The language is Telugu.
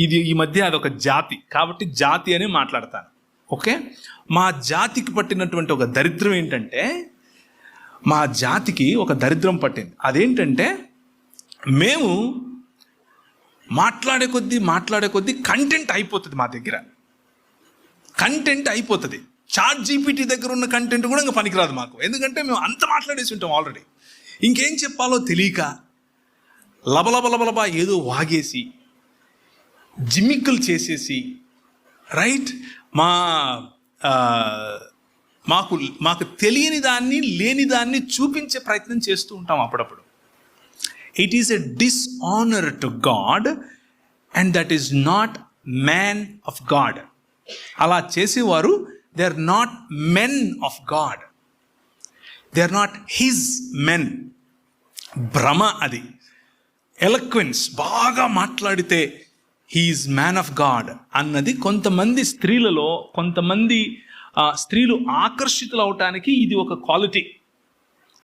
ఇది ఈ మధ్య అదొక జాతి. కాబట్టి జాతి అని మాట్లాడతాను. ఓకే? మా జాతికి పట్టినటువంటి ఒక దరిద్రం ఏంటంటే మా జాతికి ఒక దరిద్రం పట్టింది. అదేంటంటే మేము మాట్లాడే కొద్దీ మాట్లాడే కొద్దీ కంటెంట్ అయిపోతుంది మా దగ్గర. కంటెంట్ అయిపోతుంది. చాట్ జీపీటీ దగ్గర ఉన్న కంటెంట్ కూడా ఇంకా పనికిరాదు మాకు. ఎందుకంటే మేము అంత మాట్లాడేసి ఉంటాం ఆల్రెడీ ఇంకేం చెప్పాలో తెలియక లబలబ లబలబా ఏదో వాగేసి జిమ్మిక్కులు చేసేసి రైట్ మా మాకు మాకు తెలియని దాన్ని లేని దాన్ని చూపించే ప్రయత్నం చేస్తూ ఉంటాం అప్పుడప్పుడు. It is a dishonour to God and that is not man of God అలా చేసేవారు they are not men of God they are not his men భ్రమ అది. ఎలక్వెన్స్ బాగా మాట్లాడితే హీఈస్ మ్యాన్ ఆఫ్ గాడ్ అన్నది కొంతమంది స్త్రీలలో కొంతమంది స్త్రీలు ఆకర్షితులు అవటానికి ఇది ఒక క్వాలిటీ